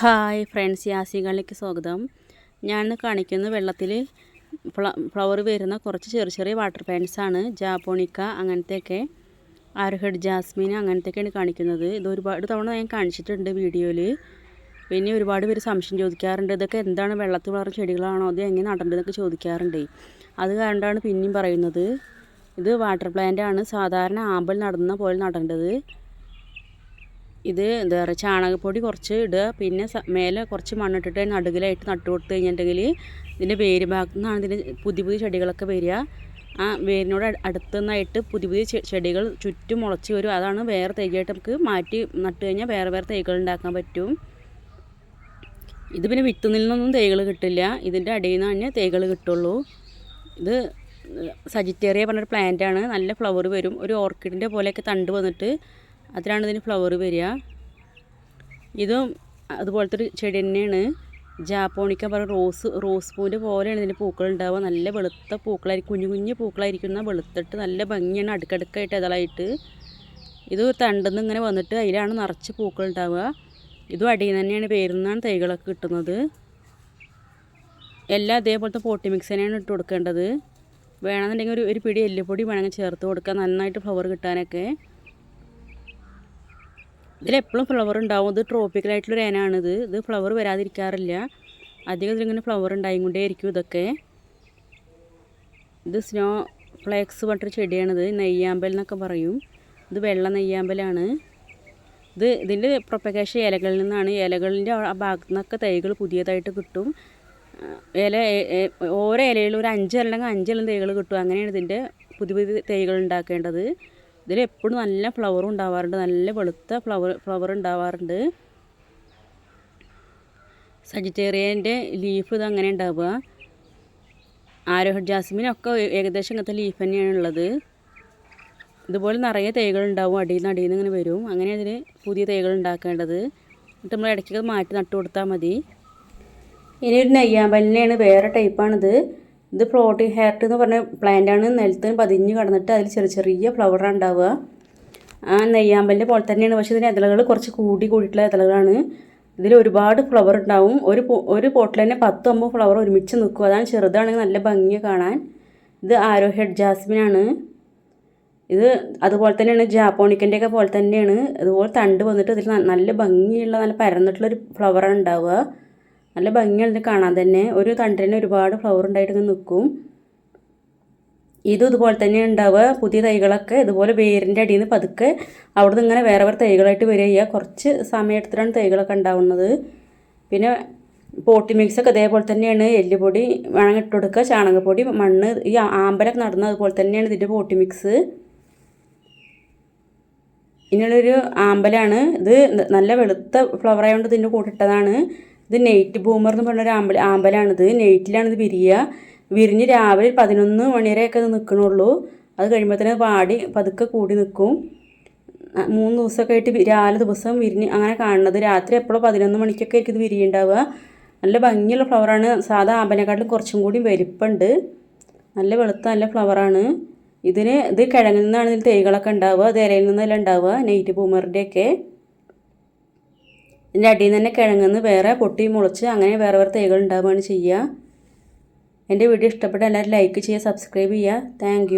Hi friends യാസികളിലേക്ക് സ്വാഗതം. ഞാൻ കാണിക്കുന്ന വെള്ളത്തിൽ ഫ്ലവർ വരുന്ന കുറച്ച് ചെറിയ ചെറിയ വാട്ടർ പ്ലാന്റ്സാണ് ജാപ്പോണിക്ക അങ്ങനത്തെയൊക്കെ ആർഹഡ് ജാസ്മിൻ അങ്ങനത്തെയൊക്കെയാണ് കാണിക്കുന്നത്. ഇത് ഒരുപാട് തവണ ഞാൻ കാണിച്ചിട്ടുണ്ട് വീഡിയോയിൽ പിന്നെ ഒരുപാട് പേര് സംശയം ചോദിക്കാറുണ്ട് ഇതൊക്കെ എന്താണ്? വെള്ളത്തിൽ വളർന്ന ചെടികളാണോ? അത് എങ്ങനെ നടേണ്ടതെന്നൊക്കെ ചോദിക്കാറുണ്ട്. അത് കാരണമാണ് പിന്നെയും പറയുന്നത്. ഇത് വാട്ടർ പ്ലാന്റ് ആണ്. സാധാരണ ആമ്പൽ നടന്ന പോലെ നടേണ്ടത്. ഇത് എന്താ പറയുക ചാണകപ്പൊടി കുറച്ച് ഇടുക. പിന്നെ മേലെ കുറച്ച് മണ്ണിട്ടിട്ട് നടുകിലായിട്ട് നട്ടു കൊടുത്തു കഴിഞ്ഞിട്ടുണ്ടെങ്കിൽ ഇതിന്റെ വേര് ഭാഗത്തു നിന്നാണ് ഇതിന് പുതിയ പുതിയ ചെടികളൊക്കെ വരിക. ആ വേരിനോട് അടുത്തു നിന്നായിട്ട് പുതിയ പുതിയ ചെടികൾ ചുറ്റും മുളച്ച് വരും. അതാണ് വേറെ തൈയായിട്ട് നമുക്ക് മാറ്റി നട്ട് കഴിഞ്ഞാൽ വേറെ വേറെ തൈകൾ ഉണ്ടാക്കാൻ പറ്റും. ഇത് പിന്നെ വിത്തുനിൽ നിന്നൊന്നും തൈകൾ കിട്ടില്ല. ഇതിന്റെ അടിയിൽ നിന്ന് തന്നെ തൈകൾ കിട്ടുള്ളൂ. ഇത് സജിറ്റേറിയ പറഞ്ഞൊരു പ്ലാന്റ് ആണ്. നല്ല ഫ്ലവർ വരും. ഒരു ഓർക്കിഡിന്റെ പോലെയൊക്കെ തണ്ട് വന്നിട്ട് അതിലാണ് ഇതിന് ഫ്ലവർ വരിക. ഇതും അതുപോലത്തെ ഒരു ചെടി തന്നെയാണ്. ജാപ്പോണിക്ക പറയുക റോസ് റോസ് പൂവിന്റെ പോലെയാണ് ഇതിന്റെ പൂക്കൾ ഉണ്ടാവുക. നല്ല വെളുത്ത പൂക്കളായിരിക്കും കുഞ്ഞു കുഞ്ഞു പൂക്കളായിരിക്കുന്ന വെളുത്തിട്ട് നല്ല ഭംഗിയാണ് അടുക്കടുക്കായിട്ട് ഇതളായിട്ട്. ഇത് തണ്ടെന്ന് ഇങ്ങനെ വന്നിട്ട് അതിലാണ് നിറച്ച് പൂക്കൾ ഉണ്ടാവുക. ഇതും അടിയിൽ തന്നെയാണ് പേരുന്നാണ് തൈകളൊക്കെ കിട്ടുന്നത്. എല്ലാം അതേപോലത്തെ പോട്ടി മിക്സ് തന്നെയാണ് ഇട്ട് കൊടുക്കേണ്ടത്. വേണമെന്നുണ്ടെങ്കിൽ ഒരു ഒരു പിടി എല്ലുപൊടി വേണമെങ്കിൽ ചേർത്ത് കൊടുക്കുക നന്നായിട്ട് ഫ്ലവർ കിട്ടാനൊക്കെ. ഇതിലെപ്പോഴും ഫ്ലവർ ഉണ്ടാവും. ഇത് ട്രോപ്പിക്കലായിട്ടുള്ളൊരു ഇനമാണിത് ഇത്. ഫ്ലവർ വരാതിരിക്കാറില്ല. അധികം ഇതിലിങ്ങനെ ഫ്ലവർ ഉണ്ടായിക്കൊണ്ടേ ഇരിക്കും ഇതൊക്കെ. ഇത് സ്നോ ഫ്ലേക്സ് പറഞ്ഞിട്ടൊരു ചെടിയാണിത് നെയ്യാമ്പൽ എന്നൊക്കെ പറയും. ഇത് വെള്ള നെയ്യാമ്പലാണ്. ഇത് ഇതിന്റെ പ്രൊപ്പഗേഷൻ ഇലകളിൽ നിന്നാണ്. ഇലകളിന്റെ ആ ഭാഗത്തു നിന്നൊക്കെ തൈകൾ പുതിയതായിട്ട് കിട്ടും. ഇല ഓരോ ഇലയിലും ഒരു അഞ്ച് അഞ്ചെല്ലാം തൈകൾ കിട്ടും. അങ്ങനെയാണ് ഇതിന്റെ പുതിയ പുതിയ തൈകൾ ഉണ്ടാക്കേണ്ടത്. ഇതിൽ എപ്പോഴും നല്ല ഫ്ലവർ ഉണ്ടാവാറുണ്ട്. നല്ല വെളുത്ത ഫ്ലവർ ഫ്ലവർ ഉണ്ടാവാറുണ്ട്. സജിറ്റേറിയന്റെ ലീഫ് ഇത് അങ്ങനെ ഉണ്ടാവുക. ആരോഹഡ് ജാസ്മിനൊക്കെ ഏകദേശം ഇങ്ങനത്തെ ലീഫ് തന്നെയാണ് ഉള്ളത്. ഇതുപോലെ നിറയെ തൈകൾ ഉണ്ടാവും. അടിയിൽ നിന്ന് അടിയിൽ നിന്ന് ഇങ്ങനെ വരും. അങ്ങനെ അതിന് പുതിയ തൈകൾ ഉണ്ടാക്കേണ്ടത്. എന്നിട്ട് നമ്മൾ ഇടയ്ക്ക് മാറ്റി നട്ടു കൊടുത്താൽ മതി. ഇനി ഒരു നെയ്യാമ്പലിനെയാണ് വേറെ ടൈപ്പാണിത് ഇത് ഫ്ലോട്ടിംഗ് ഹെയർട്ട് എന്ന് പറഞ്ഞ ആണ്. നിലത്ത് പതിഞ്ഞ് കടന്നിട്ട് അതിൽ ചെറിയ ചെറിയ ഫ്ലവറാണ് ഉണ്ടാവുക. ആ നെയ്യാമ്പലിന്റെ പോലെ തന്നെയാണ്. പക്ഷേ ഇതിന്റെ ഇതളകൾ കുറച്ച് കൂടി കൂടിയിട്ടുള്ള ഇതളകളാണ്. ഇതിൽ ഒരുപാട് ഫ്ലവർ ഉണ്ടാവും. ഒരു ഒരു പോട്ടിൽ തന്നെ പത്ത് അമ്പത് ഫ്ലവർ ഒരുമിച്ച് നിൽക്കും. അതാണ് ചെറുതാണെങ്കിൽ നല്ല ഭംഗി കാണാൻ. ഇത് ആരോ ഹെഡ് ജാസ്മിനാണ്. ഇത് അതുപോലെ തന്നെയാണ് ജാപ്പോണിക്കന്റെ ഒക്കെ പോലെ തന്നെയാണ്. അതുപോലെ തണ്ട് വന്നിട്ട് ഇതിൽ നല്ല ഭംഗിയുള്ള നല്ല പരന്നിട്ടുള്ളൊരു ഫ്ലവറാണ് ഉണ്ടാവുക. നല്ല ഭംഗിയുണ്ട് കാണാൻ തന്നെ. ഒരു തണ്ടിന് ഒരുപാട് ഫ്ലവർ ഉണ്ടായിട്ട് നിൽക്കും ഇതും ഇതുപോലെ തന്നെ ഉണ്ടാവുക. പുതിയ തൈകളൊക്കെ ഇതുപോലെ വേരിന്റെ അടിയിൽ നിന്ന് പതുക്കെ അവിടെ നിന്ന് ഇങ്ങനെ വേറെ വേറെ തൈകളായിട്ട് വരിക കുറച്ച് സമയത്തിലാണ് തൈകളൊക്കെ ഉണ്ടാവുന്നത്. പിന്നെ പോട്ടി മിക്സൊക്കെ അതേപോലെ തന്നെയാണ്. എല്ലുപൊടി വേണമെങ്കിൽ ഇട്ട് കൊടുക്കുക. ചാണകപ്പൊടി മണ്ണ് ഈ ആമ്പലൊക്കെ നടന്നത് അതുപോലെ തന്നെയാണ് ഇതിന്റെ പോട്ടി മിക്സ് ഇനിയുള്ളൊരു ആമ്പലാണ്. ഇത് നല്ല വെളുത്ത ഫ്ലവർ ആയതുകൊണ്ട് ഇതിന്റെ കൂട്ടിട്ടതാണ് ഇത് നെയ്റ്റ് ബൂമർ എന്ന് പറഞ്ഞൊരു ആമ്പൽ ആമ്പലാണിത് നെയ്റ്റിലാണ് ഇത് വിരിയുക വിരിഞ്ഞ് രാവിലെ പതിനൊന്ന് മണിവരെയൊക്കെ അത് നിൽക്കണുള്ളൂ അത് കഴിയുമ്പോൾ തന്നെ പാടി പതുക്കെ കൂടി നിൽക്കും മൂന്ന് ദിവസമൊക്കെ ആയിട്ട് രാവിലെ ദിവസം വിരിഞ്ഞ് അങ്ങനെ കാണുന്നത്. രാത്രി എപ്പോഴും പതിനൊന്ന് മണിക്കൊക്കെ ആയിരിക്കും ഇത് വിരിയുണ്ടാവുക. നല്ല ഭംഗിയുള്ള ഫ്ലവറാണ് സാധാ ആമ്പലിനെക്കാട്ടിലും കുറച്ചും കൂടി വലിപ്പമുണ്ട് നല്ല വെളുത്ത നല്ല ഫ്ലവറാണ് ഇതിന് ഇത് കിഴങ്ങിൽ നിന്നാണ് ഇതിൽ തൈകളൊക്കെ ഉണ്ടാവുക. അത് ഇലയിൽ നിന്നല്ല ഉണ്ടാവുക. നെയ്റ്റ് പൂമറിന്റെയൊക്കെ ഇതിന്റെ അടിയിൽ നിന്ന് തന്നെ കിഴങ്ങുന്ന്. വേറെ പൊട്ടി മുളച്ച് അങ്ങനെ വേറെ വേറെ തൈകൾ ഉണ്ടാവുകയാണ് ചെയ്യുക. എന്റെ വീഡിയോ ഇഷ്ടപ്പെട്ട എല്ലാവരും ലൈക്ക് ചെയ്യുക സബ്സ്ക്രൈബ് ചെയ്യുക. താങ്ക്